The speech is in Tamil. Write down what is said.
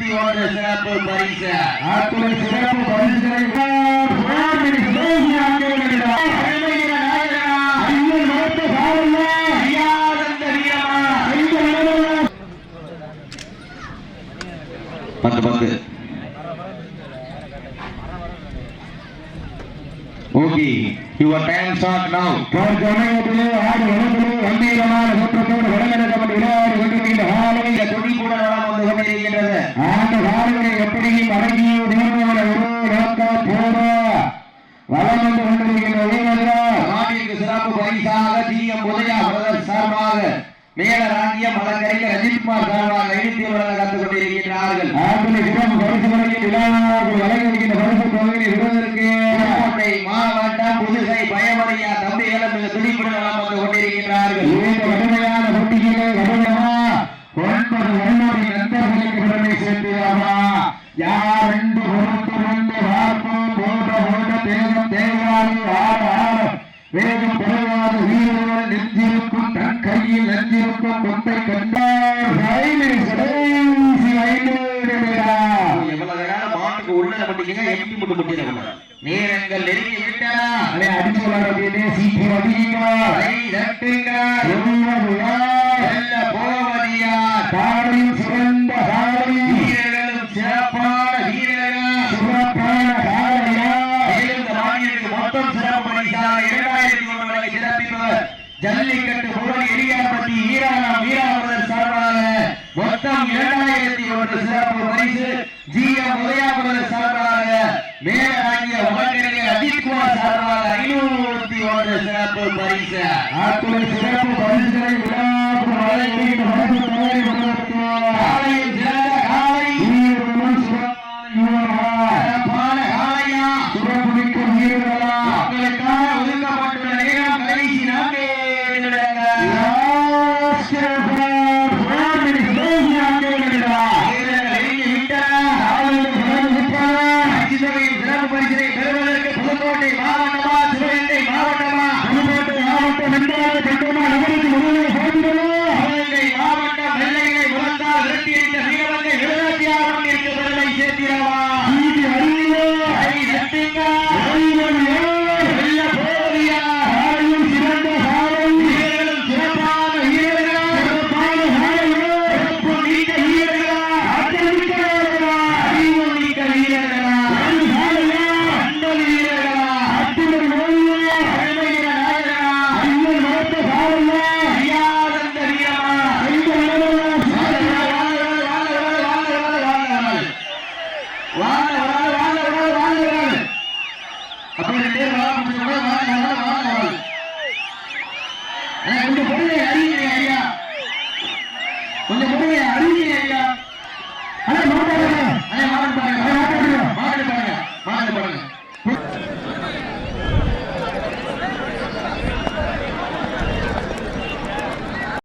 ஒன்று சிறப்பு பரிசு. அத்துறை சிறப்பு அளவுள்ள பத்து பத்து ஓகே யுவர் டைம் ஸ்டார்ட் நவ தற்சமயத்திலே ஆடு வளத்திலே கம்பீரமான சுற்றத்தோடு அடங்கிய தீர்மானம் ஒரு நோக்க போட வளம் வந்து கொண்டிருக்கின்ற வீரர்கள் நாட்டிற்கு சிறப்பு பரிசாக ஜிஎம் உதயா பிரதர் சார்பாக மேலராங்கிய மலக்கரையில் அஜித்குமார் சார்பாக இழுத்து வழங்க கொண்டிருக்கிறார்கள் ஆண்டில் சிறப்பு பரிசு தொகையை விடுவதற்கு புதுக்கோட்டை மாவட்டம் புதுகை பயமடையா தம்பிகளும் மிக துடிப்புடன் வளம் வந்து கொண்டிருக்கிறார்கள் இந்த கடுமையான போட்டியிலே கடுமையா ஒன்பது நெஞ்சிருக்கும் தன் கையில் நெஞ்சிருக்கும் கொண்டை கண்டார் மாட்டுக்கு உள்ள மாட்டீங்க எம்பி முட்டு முட்டிடக்கூடாது நேரங்கள் நெருங்கி விட்டன. அடிச்சு சிறந்த வீரர்களும் சிறப்பான வீரர்கள். மொத்தம் சிறப்பு இரண்டாயிரத்தி ஒன்று வரை சிறப்பிப்பவர் ஜல்லிக்கட்டு புகழ் எரியாபதி ஈரானம் வீராபுரர் சார்பாக மொத்தம் இரண்டாயிரத்தி ஒன்று சிறப்பு பரிசு ஜி எம் உதயாபுரர் சார்பாக மேலாகிய வழக்கறிஞர் அஜித்குமார் சார்பாக ஐநூத்தி ஒன்று சிறப்பு பரிசு. அத்துறை சிறப்பு பரிசுகளை விழாக்கு வழங்கிய தொகை விடுவதற்கு காலையில் சிறந்த காலை. வீரர்களும் சிறப்பான வீரர்களா. சிறப்பான காலையா. சிறப்பு மிக்க வீரர்களா. மக்களுக்காக வீரர்கள் கொஞ்சம் பொறுமையா அறிவிங்க ஐயா